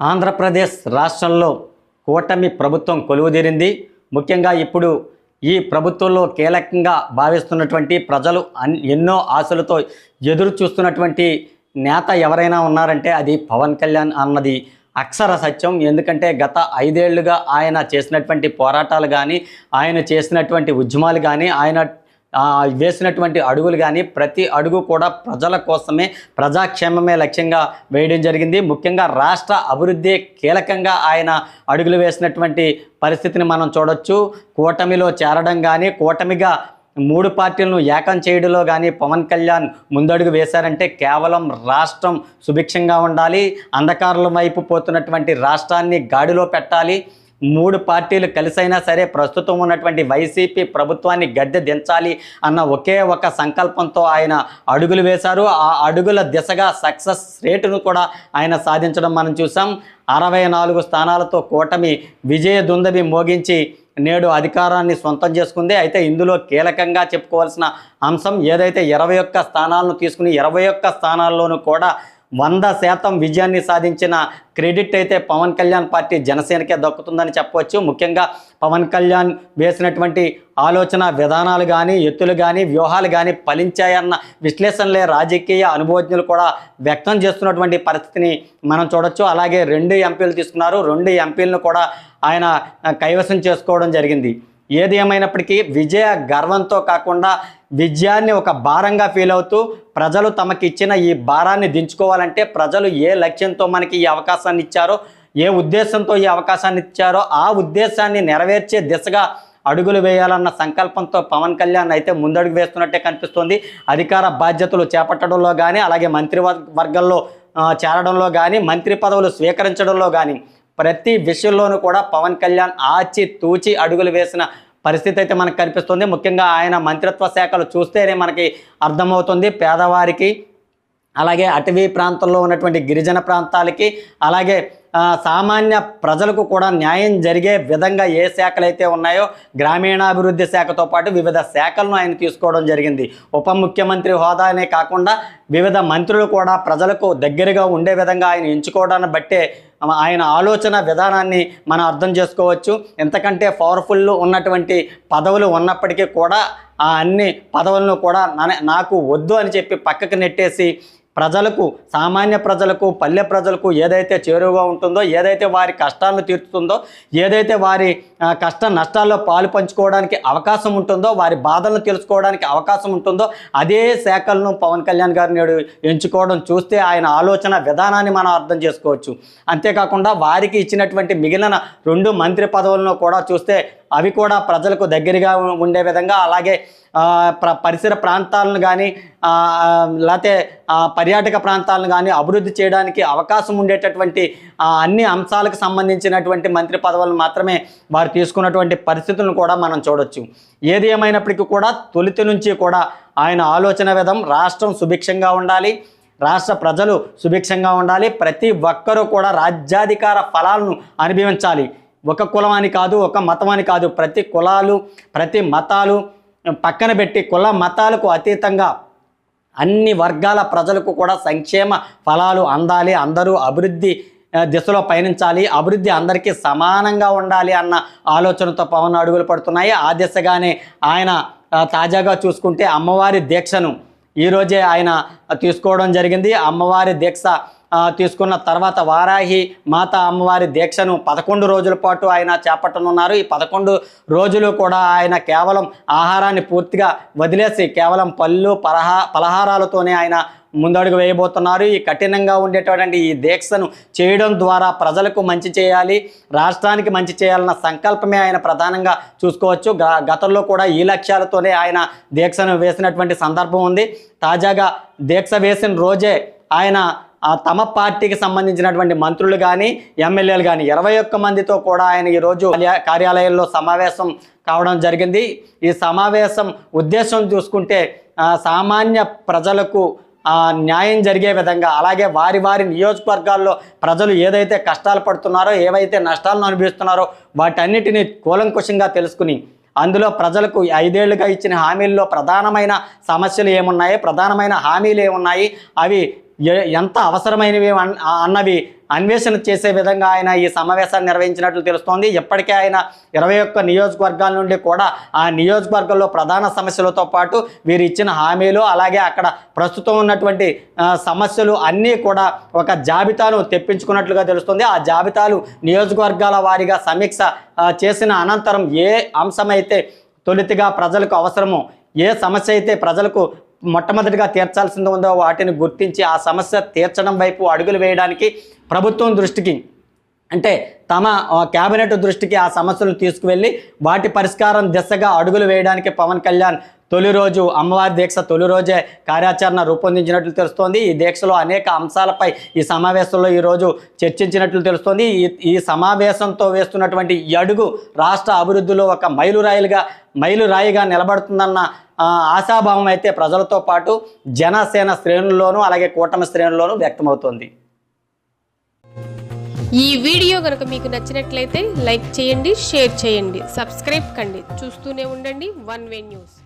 ఆంధ్రప్రదేశ్ రాష్ట్రంలో కూటమి ప్రభుత్వం కొలువుదీరింది. ముఖ్యంగా ఇప్పుడు ఈ ప్రభుత్వంలో కీలకంగా భావిస్తున్నటువంటి ప్రజలు అన్ ఎన్నో ఆశలతో ఎదురు చూస్తున్నటువంటి నేత ఎవరైనా ఉన్నారంటే అది పవన్ కళ్యాణ్ అన్నది అక్షర సత్యం. ఎందుకంటే గత ఐదేళ్ళుగా ఆయన చేసినటువంటి పోరాటాలు కానీ ఆయన చేసినటువంటి ఉద్యమాలు కానీ ఆయన వేసినటువంటి అడుగులు కానీ ప్రతి అడుగు కూడా ప్రజల కోసమే ప్రజాక్షేమమే లక్ష్యంగా వేయడం జరిగింది. ముఖ్యంగా రాష్ట్ర అభివృద్ధి కీలకంగా ఆయన అడుగులు వేసినటువంటి పరిస్థితిని మనం చూడొచ్చు. కూటమిలో చేరడం కానీ కూటమిగా మూడు పార్టీలను ఏకం చేయడంలో కానీ పవన్ కళ్యాణ్ ముందడుగు వేశారంటే కేవలం రాష్ట్రం సుభిక్షంగా ఉండాలి. అంధకారుల వైపు పోతున్నటువంటి రాష్ట్రాన్ని గాడిలో పెట్టాలి. మూడు పార్టీలు కలిసైనా సరే ప్రస్తుతం ఉన్నటువంటి వైసీపీ ప్రభుత్వాన్ని గద్దె దించాలి అన్న ఒకే ఒక సంకల్పంతో ఆయన అడుగులు వేశారు. ఆ అడుగుల దిశగా సక్సెస్ రేటును కూడా ఆయన సాధించడం మనం చూసాం. అరవై నాలుగు స్థానాలతో కూటమి విజయ దుందబి మోగించి నేడు అధికారాన్ని సొంతం చేసుకుంది. అయితే ఇందులో కీలకంగా చెప్పుకోవాల్సిన అంశం ఏదైతే ఇరవై ఒక్క స్థానాలను తీసుకుని ఇరవై ఒక్క స్థానాల్లోనూ కూడా వంద శాతం విజయాన్ని సాధించిన క్రెడిట్ అయితే పవన్ కళ్యాణ్ పార్టీ జనసేనకే దక్కుతుందని చెప్పవచ్చు. ముఖ్యంగా పవన్ కళ్యాణ్ వేసినటువంటి ఆలోచన విధానాలు కానీ ఎత్తులు కానీ వ్యూహాలు కానీ ఫలించాయన్న విశ్లేషణలే రాజకీయ అనుభవజ్ఞులు కూడా వ్యక్తం చేస్తున్నటువంటి పరిస్థితిని మనం చూడొచ్చు. అలాగే రెండు ఎంపీలు తీసుకున్నారు. రెండు ఎంపీలను కూడా ఆయన కైవసం చేసుకోవడం జరిగింది. ఏది ఏమైనప్పటికీ విజయ గర్వంతో కాకుండా విజయాన్ని ఒక భారంగా ఫీల్ అవుతూ ప్రజలు తమకి ఇచ్చిన ఈ భారాన్ని దించుకోవాలంటే ప్రజలు ఏ లక్ష్యంతో మనకి ఈ అవకాశాన్ని ఇచ్చారో ఏ ఉద్దేశంతో ఈ అవకాశాన్ని ఇచ్చారో ఆ ఉద్దేశాన్ని నెరవేర్చే దిశగా అడుగులు వేయాలన్న సంకల్పంతో పవన్ కళ్యాణ్ అయితే ముందడుగు వేస్తున్నట్టే కనిపిస్తుంది. అధికార బాధ్యతలు చేపట్టడంలో కానీ అలాగే మంత్రి వర్గంలో చేరడంలో కానీ మంత్రి పదవులు స్వీకరించడంలో కానీ ప్రతి విషయంలోనూ కూడా పవన్ కళ్యాణ్ ఆచి తూచి అడుగులు వేసిన పరిస్థితి అయితే మనకు కనిపిస్తుంది. ముఖ్యంగా ఆయన మంత్రిత్వ శాఖలు చూస్తేనే మనకి అర్థమవుతుంది. పేదవారికి అలాగే అటవీ ప్రాంతంలో ఉన్నటువంటి గిరిజన ప్రాంతాలకి అలాగే సామాన్య ప్రజలకు కూడా న్యాయం జరిగే విధంగా ఏ శాఖలైతే ఉన్నాయో గ్రామీణాభివృద్ధి శాఖతో పాటు వివిధ శాఖలను ఆయన తీసుకోవడం జరిగింది. ఉప ముఖ్యమంత్రి హోదానే కాకుండా వివిధ మంత్రులు కూడా ప్రజలకు దగ్గరగా ఉండే విధంగా ఆయన ఎంచుకోవడాన్ని బట్టే ఆయన ఆలోచన విధానాన్ని మనం అర్థం చేసుకోవచ్చు. ఎంతకంటే పవర్ఫుల్ ఉన్నటువంటి పదవులు ఉన్నప్పటికీ కూడా ఆ అన్ని పదవులను కూడా నా- నాకు వద్దు అని చెప్పి పక్కకు నెట్టేసి ప్రజలకు సామాన్య ప్రజలకు పల్లె ప్రజలకు ఏదైతే చేరువగా ఉంటుందో ఏదైతే వారి కష్టాలను తీర్చుతుందో ఏదైతే వారి కష్ట నష్టాల్లో పాలు పంచుకోవడానికి అవకాశం ఉంటుందో వారి బాధలను తెలుసుకోవడానికి అవకాశం ఉంటుందో అదే శాఖలను పవన్ కళ్యాణ్ గారు నేడు ఎంచుకోవడం చూస్తే ఆయన ఆలోచన విధానాన్ని మనం అర్థం చేసుకోవచ్చు. అంతేకాకుండా వారికి ఇచ్చినటువంటి మిగిలిన రెండు మంత్రి పదవులను కూడా చూస్తే అవి కూడా ప్రజలకు దగ్గరగా ఉండే విధంగా అలాగే ప్ర పరిసర ప్రాంతాలను కానీ లేకపోతే పర్యాటక ప్రాంతాలను కానీ అభివృద్ధి చేయడానికి అవకాశం ఉండేటటువంటి అన్ని అంశాలకు సంబంధించినటువంటి మంత్రి పదవులను మాత్రమే వారు తీసుకున్నటువంటి పరిస్థితులను కూడా మనం చూడొచ్చు. ఏది ఏమైనప్పటికీ కూడా తొలుత నుంచి కూడా ఆయన ఆలోచన విధం రాష్ట్రం సుభిక్షంగా ఉండాలి రాష్ట్ర ప్రజలు సుభిక్షంగా ఉండాలి ప్రతి ఒక్కరూ కూడా రాజ్యాధికార ఫలాలను అనుభవించాలి. ఒక కులం అని కాదు ఒక మతం అని కాదు. ప్రతి కులాలు ప్రతి మతాలు పక్కన పెట్టి కుల మతాలకు అతీతంగా అన్ని వర్గాల ప్రజలకు కూడా సంక్షేమ ఫలాలు అందాలి అందరూ అభివృద్ధి దిశలో పయనించాలి అభివృద్ధి అందరికీ సమానంగా ఉండాలి అన్న ఆలోచనతో పవన్ అడుగులు పడుతున్నాయి. ఆ దిశగానే ఆయన తాజాగా చూసుకుంటే అమ్మవారి దీక్షను ఈరోజే ఆయన తీసుకోవడం జరిగింది. అమ్మవారి దీక్ష తీసుకున్న తర్వాత వారాహి మాత అమ్మవారి దీక్షను పదకొండు రోజుల పాటు ఆయన చేపట్టనున్నారు. ఈ పదకొండు రోజులు కూడా ఆయన కేవలం ఆహారాన్ని పూర్తిగా వదిలేసి కేవలం పళ్ళు పలహా పలహారాలతోనే ఆయన ముందడుగు వేయబోతున్నారు. ఈ కఠినంగా ఉండేటటువంటి ఈ దీక్షను చేయడం ద్వారా ప్రజలకు మంచి చేయాలి రాష్ట్రానికి మంచి చేయాలన్న సంకల్పమే ఆయన ప్రధానంగా చూసుకోవచ్చు. గ- గతంలో కూడా ఈ లక్ష్యాలతోనే ఆయన దీక్షను వేసినటువంటి సందర్భం ఉంది. తాజాగా దీక్ష వేసిన రోజే ఆయన తమ పార్టీకి సంబంధించినటువంటి మంత్రులు కానీ ఎమ్మెల్యేలు కానీ ఇరవై ఒక్క మందితో కూడా ఆయన ఈరోజు కార్యాలయంలో సమావేశం కావడం జరిగింది. ఈ సమావేశం ఉద్దేశం చూసుకుంటే సామాన్య ప్రజలకు న్యాయం జరిగే విధంగా అలాగే వారి వారి నియోజకవర్గాల్లో ప్రజలు ఏదైతే కష్టాలు పడుతున్నారో ఏవైతే నష్టాలను అనుభవిస్తున్నారో వాటన్నిటిని కూలంకుషంగా తెలుసుకుని అందులో ప్రజలకు ఐదేళ్ళుగా ఇచ్చిన హామీల్లో ప్రధానమైన సమస్యలు ఏమున్నాయి? ప్రధానమైన హామీలు ఏమున్నాయి? అవి ఎంత అవసరమైనవి అన్- అన్నవి అన్వేషణ చేసే విధంగా ఆయన ఈ సమావేశాన్ని నిర్వహించినట్లు తెలుస్తోంది. ఇప్పటికే ఆయన ఇరవై ఒక్క నియోజకవర్గాల నుండి కూడా ఆ నియోజకవర్గంలో ప్రధాన సమస్యలతో పాటు వీరు ఇచ్చిన హామీలు అలాగే అక్కడ ప్రస్తుతం ఉన్నటువంటి సమస్యలు అన్నీ కూడా ఒక జాబితాను తెప్పించుకున్నట్లుగా తెలుస్తుంది. ఆ జాబితాలు నియోజకవర్గాల వారీగా సమీక్ష చేసిన అనంతరం ఏ అంశమైతే తొలితిగా ప్రజలకు అవసరమో ఏ సమస్య అయితే ప్రజలకు మొట్టమొదటిగా తీర్చాల్సింది ఉందో వాటిని గుర్తించి ఆ సమస్య తీర్చడం వైపు అడుగులు వేయడానికి ప్రభుత్వం దృష్టికి అంటే తమ క్యాబినెట్ కేబినెట్ దృష్టికి ఆ సమస్యలు తీసుకువెళ్ళి వాటి పరిష్కారం దిశగా అడుగులు వేయడానికి పవన్ కళ్యాణ్ తొలి రోజు అమ్మవారి దీక్ష తొలి రోజే కార్యాచరణ రూపొందించినట్లు తెలుస్తోంది. ఈ దీక్షలో అనేక అంశాలపై ఈ సమావేశంలో ఈరోజు చర్చించినట్లు తెలుస్తోంది. ఈ ఈ సమావేశంతో వేస్తున్నటువంటి అడుగు రాష్ట్ర అభివృద్ధిలో ఒక మైలురాయిలుగా మైలురాయిగా నిలబడుతుందన్న ఆశాభావం అయితే ప్రజలతో పాటు జనసేన శ్రేణుల్లోనూ అలాగే కూటమి శ్రేణుల్లోనూ వ్యక్తమవుతోంది. ఈ వీడియో కనుక మీకు నచ్చినట్లయితే లైక్ చేయండి షేర్ చేయండి సబ్స్క్రైబ్ కండి. చూస్తూనే ఉండండి వన్ వే న్యూస్.